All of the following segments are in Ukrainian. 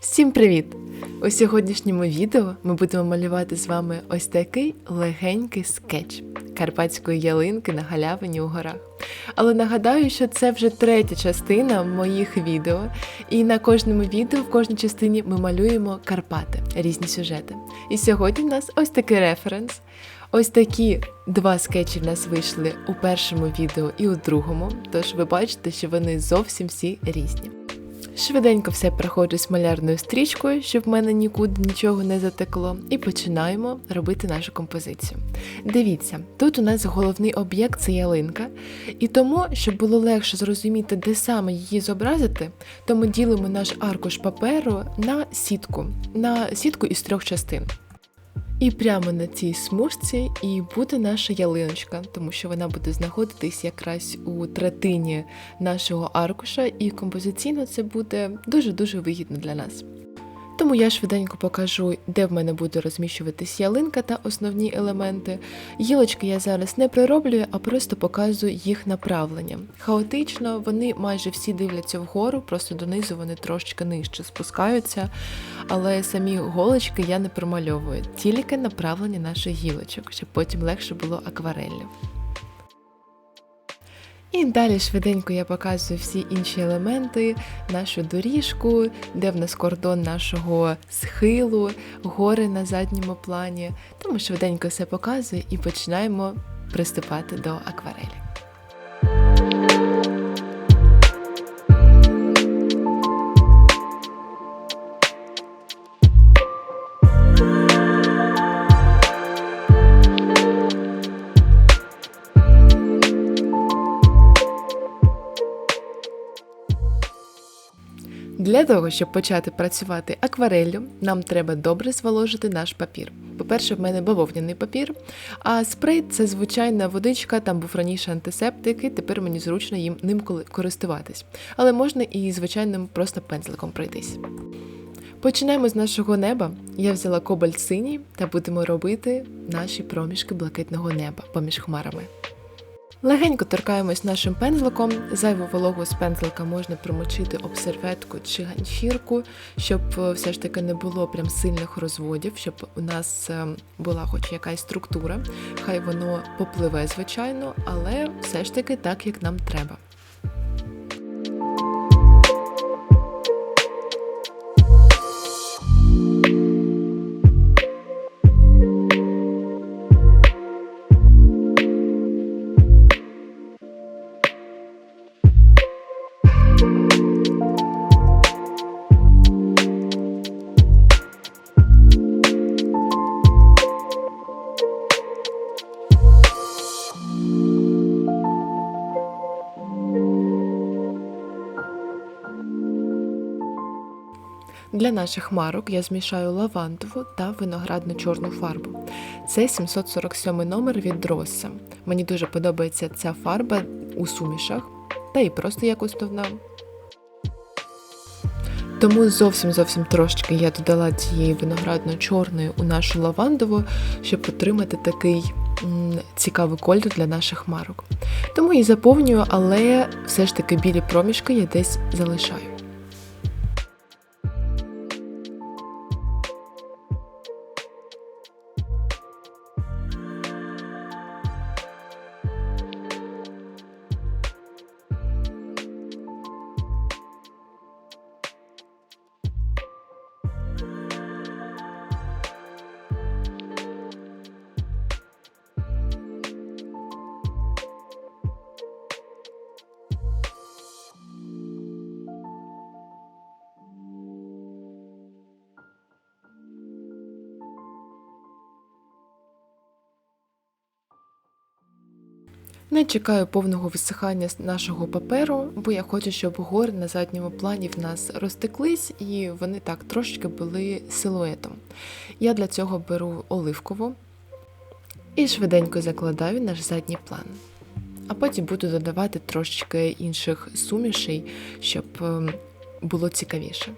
Всім привіт! У сьогоднішньому відео ми будемо малювати з вами ось такий легенький скетч карпатської ялинки на галявині у горах. Але нагадаю, що це вже третя частина моїх відео, і на кожному відео, в кожній частині ми малюємо Карпати, різні сюжети. І сьогодні в нас ось такий референс. Ось такі два скетчі в нас вийшли у першому відео і у другому, тож ви бачите, що вони зовсім всі різні. Швиденько все проходжусь малярною стрічкою, щоб в мене нікуди нічого не затекло, і починаємо робити нашу композицію. Дивіться, тут у нас головний об'єкт це ялинка, і тому, щоб було легше зрозуміти, де саме її зобразити, то ми ділимо наш аркуш паперу на сітку, на сітку із трьох частин. І прямо на цій смужці і буде наша ялиночка, тому що вона буде знаходитись якраз у третині нашого аркуша, і композиційно це буде дуже-дуже вигідно для нас. Тому я швиденько покажу, де в мене буде розміщуватись ялинка та основні елементи. Гілочки я зараз не пророблюю, а просто показую їх направлення. Хаотично вони майже всі дивляться вгору, просто донизу вони трошечки нижче спускаються, але самі голочки я не промальовую, тільки направлення наших гілочок, щоб потім легше було аквареллю. І далі швиденько я показую всі інші елементи, нашу доріжку, де в нас кордон нашого схилу, гори на задньому плані. Тому швиденько все показую і починаємо приступати до акварелі. Для того, щоб почати працювати аквареллю, нам треба добре зволожити наш папір. По-перше, в мене бавовняний папір, а спрей це звичайна водичка, там був раніше антисептик, і тепер мені зручно їм ним користуватись. Але можна і звичайним просто пензликом пройтись. Починаємо з нашого неба. Я взяла кобальт синій та будемо робити наші проміжки блакитного неба поміж хмарами. Легенько торкаємось нашим пензликом. Зайву вологу з пензлика можна промочити об серветку чи ганчірку, щоб е, все ж таки не було прям сильних розводів, щоб у нас е, була хоч якась структура. Хай воно попливе, звичайно, але все ж таки так, як нам треба. Для наших марок я змішаю лавандову та виноградну чорну фарбу. Це 747 номер від Дроса. Мені дуже подобається ця фарба у сумішах, та і просто як основна. Тому зовсім зовсім трошечки я додала цієї виноградно-чорної у нашу лавандову, щоб отримати такий м, цікавий колір для наших марок. Тому і заповнюю, але все ж таки білі проміжки я десь залишаю. Не чекаю повного висихання нашого паперу, бо я хочу, щоб гори на задньому плані в нас розтеклись і вони так трошечки були силуетом. Я для цього беру оливкову і швиденько закладаю наш задній план. А потім буду додавати трошечки інших сумішей, щоб ем, було цікавіше.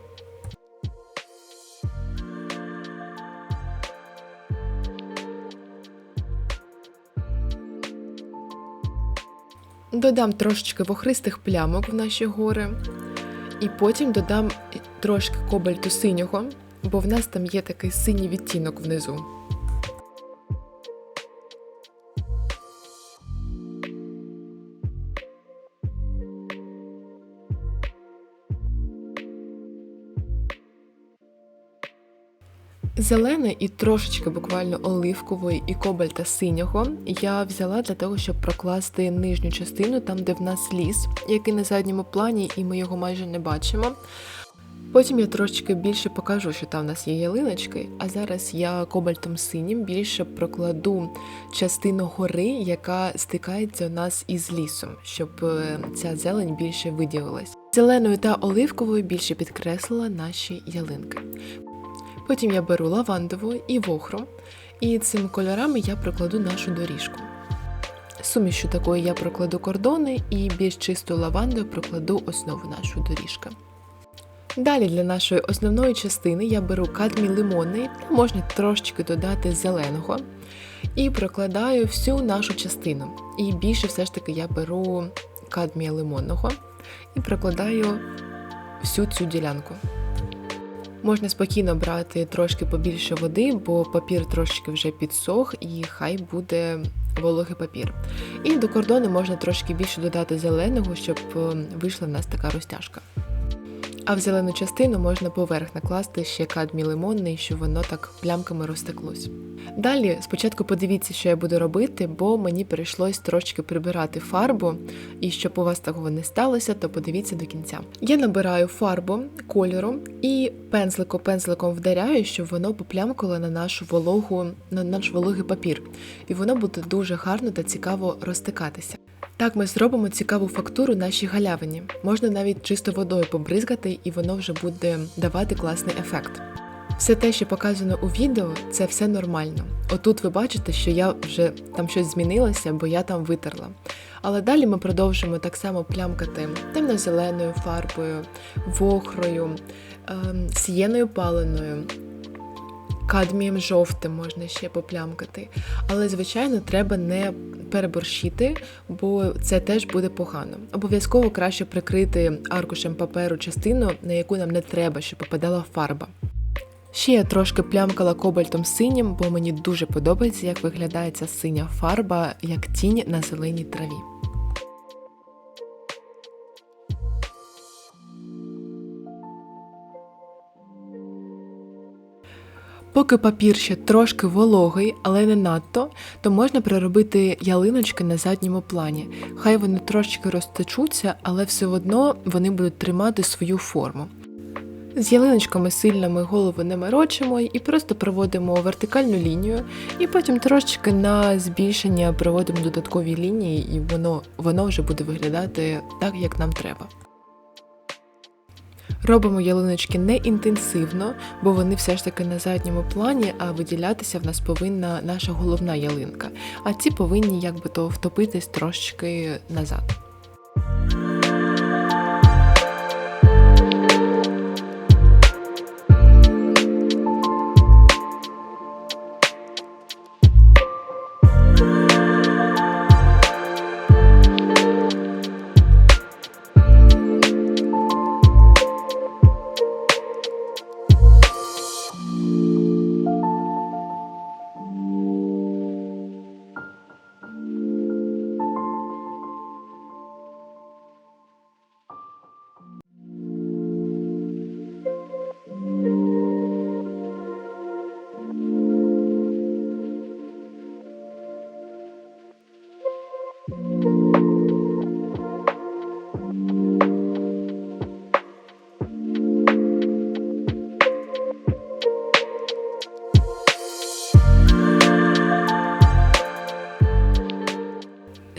Додам трошечки вохристих плямок в наші гори, і потім додам трошки кобальту синього, бо в нас там є такий синій відтінок внизу. Зелене і трошечки буквально оливкової і кобальта синього я взяла для того, щоб прокласти нижню частину, там де в нас ліс, який на задньому плані, і ми його майже не бачимо. Потім я трошечки більше покажу, що там в нас є ялиночки, а зараз я кобальтом синім більше прокладу частину гори, яка стикається у нас із лісом, щоб е, ця зелень більше виділилась. Зеленою та оливковою більше підкреслила наші ялинки. Потім я беру лавандову і вохру, і цими кольорами я прокладу нашу доріжку. Сумішю такої я прокладу кордони і більш чистою лавандою прокладу основу нашої доріжки. Далі для нашої основної частини я беру кадмій лимонний, можна трошечки додати зеленого, і прокладаю всю нашу частину. І більше все ж таки я беру кадмія лимонного і прокладаю всю цю ділянку. Можна спокійно брати трошки побільше води, бо папір трошки вже підсох і хай буде вологий папір. І до кордону можна трошки більше додати зеленого, щоб е, вийшла в нас така розтяжка. А в зелену частину можна поверх накласти ще кадмій лимонний, щоб воно так плямками розтеклось. Далі спочатку подивіться, що я буду робити, бо мені прийшлось трошки прибирати фарбу, і щоб у вас такого не сталося, то подивіться до кінця. Я набираю фарбу кольору і пензликом пензликом вдаряю, щоб воно поплямкало на нашу вологу, на наш вологий папір. І воно буде дуже гарно та цікаво розтикатися. Так ми зробимо цікаву фактуру нашій галявині. Можна навіть чисто водою побризгати, і воно вже буде давати класний ефект. Все те, що показано у відео, це все нормально. Отут ви бачите, що я вже там щось змінилося, бо я там витерла. Але далі ми продовжимо так само плямкати темно-зеленою фарбою, вохрою, ем, сієною паленою, кадмієм жовтим можна ще поплямкати. Але, звичайно, треба не переборщити, бо це теж буде погано. Обов'язково краще прикрити аркушем паперу частину, на яку нам не треба, щоб попадала фарба. Ще я трошки плямкала кобальтом синім, бо мені дуже подобається, як виглядає ця синя фарба, як тінь на зеленій траві. Поки папір ще трошки вологий, але не надто, то можна приробити ялиночки на задньому плані. Хай вони трошечки розтечуться, але все одно вони будуть тримати свою форму. З ялиночками сильно ми голову не морочимо і просто проводимо вертикальну лінію, і потім трошечки на збільшення проводимо додаткові лінії, і воно, воно вже буде виглядати так, як нам треба. Робимо ялиночки не інтенсивно, бо вони все ж таки на задньому плані, а виділятися в нас повинна наша головна ялинка. А ці повинні якби то втопитись трошечки назад.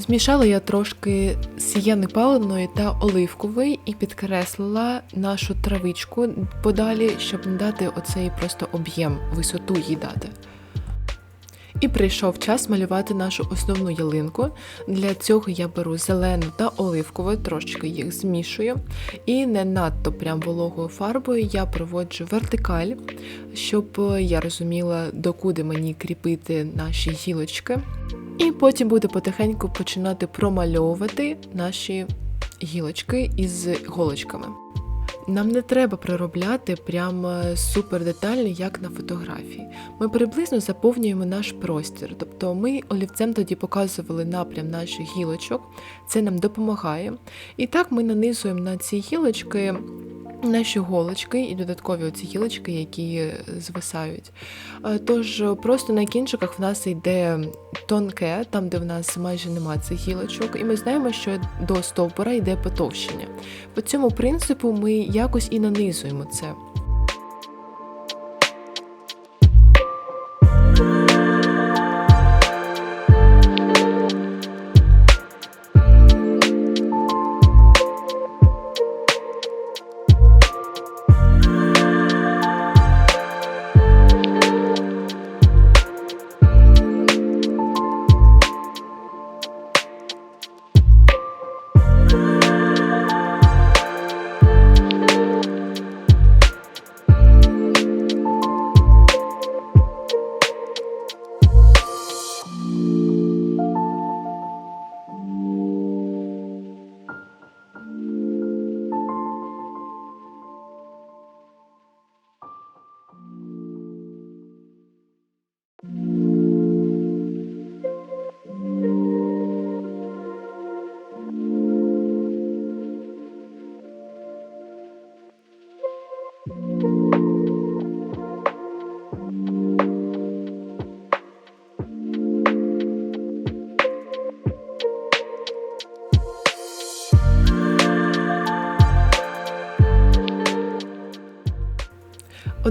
Змішала я трошки сіяни паленої та оливкової і підкреслила нашу травичку подалі, щоб не дати оцей просто об'єм, висоту їй дати. І прийшов час малювати нашу основну ялинку. Для цього я беру зелену та оливкову, трошки їх змішую. І не надто прям вологою фарбою я проводжу вертикаль, щоб я розуміла, докуди мені кріпити наші гілочки. І потім буду потихеньку починати промальовувати наші гілочки із голочками. Нам не треба проробляти прямо супер детально, як на фотографії. Ми приблизно заповнюємо наш простір. Тобто ми олівцем тоді показували напрям наших гілочок, це нам допомагає. І так ми нанизуємо на ці гілочки наші голочки і додаткові оці гілочки, які звисають. Е, Тож просто на кінчиках в нас йде тонке, там де в нас майже немає цих гілочок, і ми знаємо, що до стовбура йде потовщення. По цьому принципу ми якось і нанизуємо це.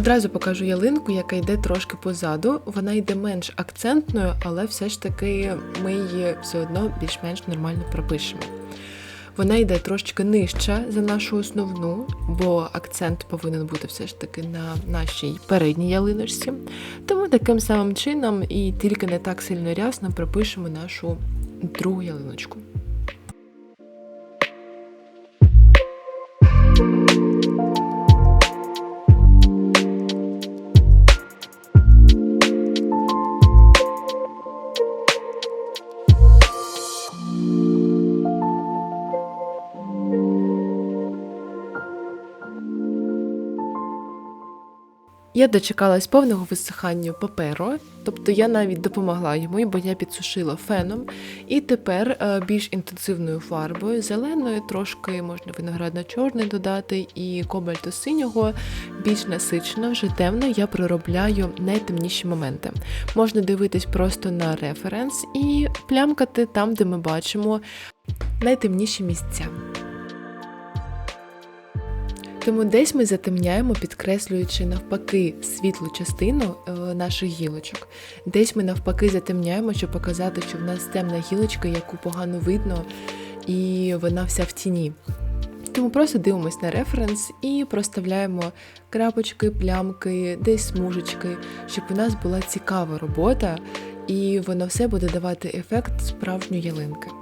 Одразу покажу ялинку, яка йде трошки позаду. Вона йде менш акцентною, але все ж таки ми її все одно більш-менш нормально пропишемо. Вона йде трошки нижча за нашу основну, бо акцент повинен бути все ж таки на нашій передній ялиночці. Тому таким самим чином і тільки не так сильно рясно пропишемо нашу другу ялиночку. Я дочекалась повного висихання паперу, тобто я навіть допомогла йому, бо я підсушила феном. І тепер е, більш інтенсивною фарбою, зеленою, трошки можна виноградно-чорний додати, і кобальто-синього, більш насичено, вже темно я проробляю найтемніші моменти. Можна дивитись просто на референс і плямкати там, де ми бачимо найтемніші місця. Тому десь ми затемняємо, підкреслюючи навпаки світлу частину е, наших гілочок. Десь ми навпаки затемняємо, щоб показати, що в нас темна гілочка, яку погано видно, і вона вся в тіні. Тому просто дивимось на референс і проставляємо крапочки, плямки, десь смужечки, щоб у нас була цікава робота, і воно все буде давати ефект справжньої ялинки.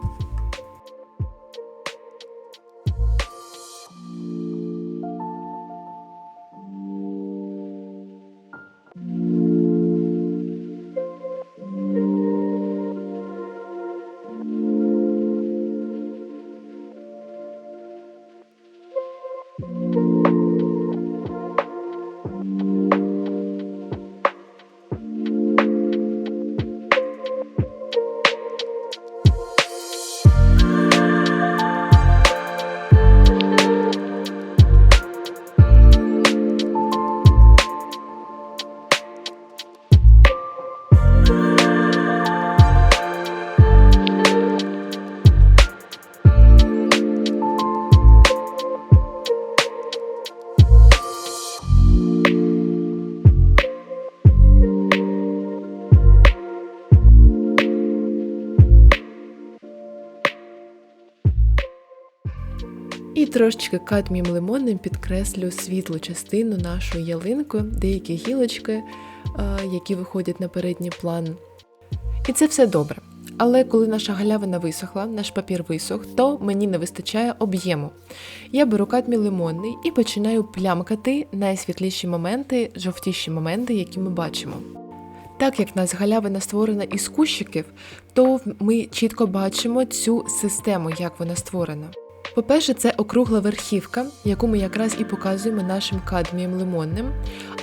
Трошечки кадмієм лимонним підкреслю світлу частину нашої ялинки, деякі гілочки, які виходять на передній план. І це все добре. Але коли наша галявина висохла, наш папір висох, то мені не вистачає об'єму. Я беру кадмій лимонний і починаю плямкати найсвітліші моменти, жовтіші моменти, які ми бачимо. Так як в нас галявина створена із кущиків, то ми чітко бачимо цю систему, як вона створена. По-перше, це округла верхівка, яку ми якраз і показуємо нашим кадмієм лимонним.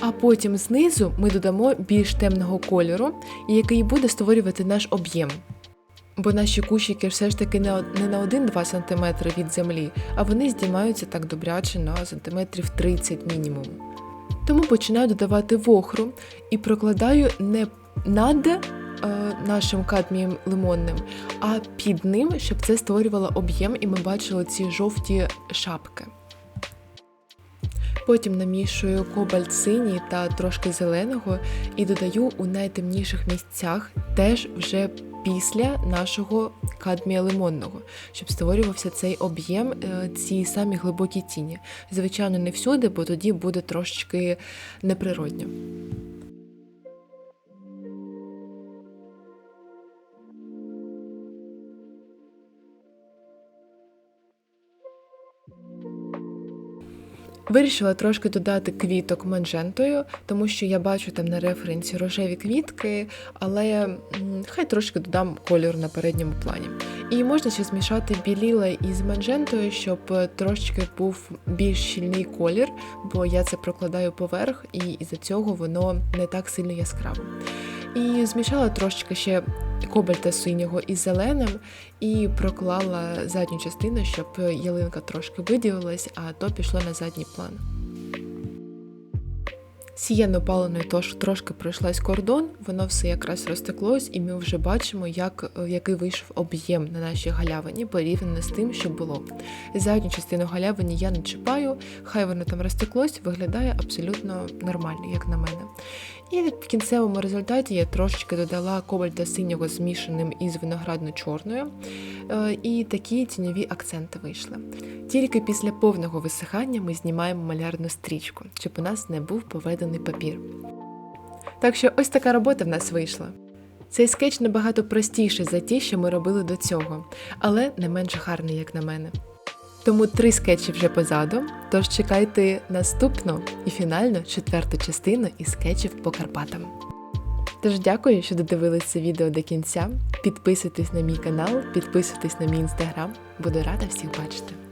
А потім знизу ми додамо більш темного кольору, який буде створювати наш об'єм. Бо наші кущики все ж таки не на 1-2 см від землі, а вони здіймаються так добряче на сантиметрів 30 мінімум. Тому починаю додавати вохру і прокладаю не над нашим кадмієм лимонним, а під ним, щоб це створювало об'єм, і ми бачили ці жовті шапки. Потім намішую кобальт синій та трошки зеленого і додаю у найтемніших місцях теж вже після нашого кадмія лимонного, щоб створювався цей об'єм, е, ці самі глибокі тіні. Звичайно, не всюди, бо тоді буде трошечки неприродньо. Вирішила трошки додати квіток манжентою, тому що я бачу там на референсі рожеві квітки, але хай трошки додам кольор на передньому плані. І можна ще змішати біліла із манжентою, щоб трошечки був більш щільний колір, бо я це прокладаю поверх, і із-за цього воно не так сильно яскраво. І змішала трошечки ще кобальта синього із зеленим і проклала задню частину, щоб ялинка трошки виділилась, а то пішло на задній план. Сієно паленою тож трошки пройшлась кордон, воно все якраз розтеклось, і ми вже бачимо, як, е, який вийшов об'єм на нашій галявині порівняно з тим, що було. Задню частину галявині я не чіпаю, хай воно там розтеклось, виглядає абсолютно нормально, як на мене. І в кінцевому результаті я трошечки додала кобальта синього змішаним із виноградно-чорною, е, і такі тіньові акценти вийшли. Тільки після повного висихання ми знімаємо малярну стрічку, щоб у нас не був поведений папір. Так що ось така робота в нас вийшла. Цей скетч набагато простіший за ті, що ми робили до цього, але не менш гарний, як на мене. Тому три скетчі вже позаду, тож чекайте наступну і фінальну четверту частину із скетчів по Карпатам. Тож дякую, що додивились це відео до кінця. Підписуйтесь на мій канал, підписуйтесь на мій інстаграм. Буду рада всіх бачити.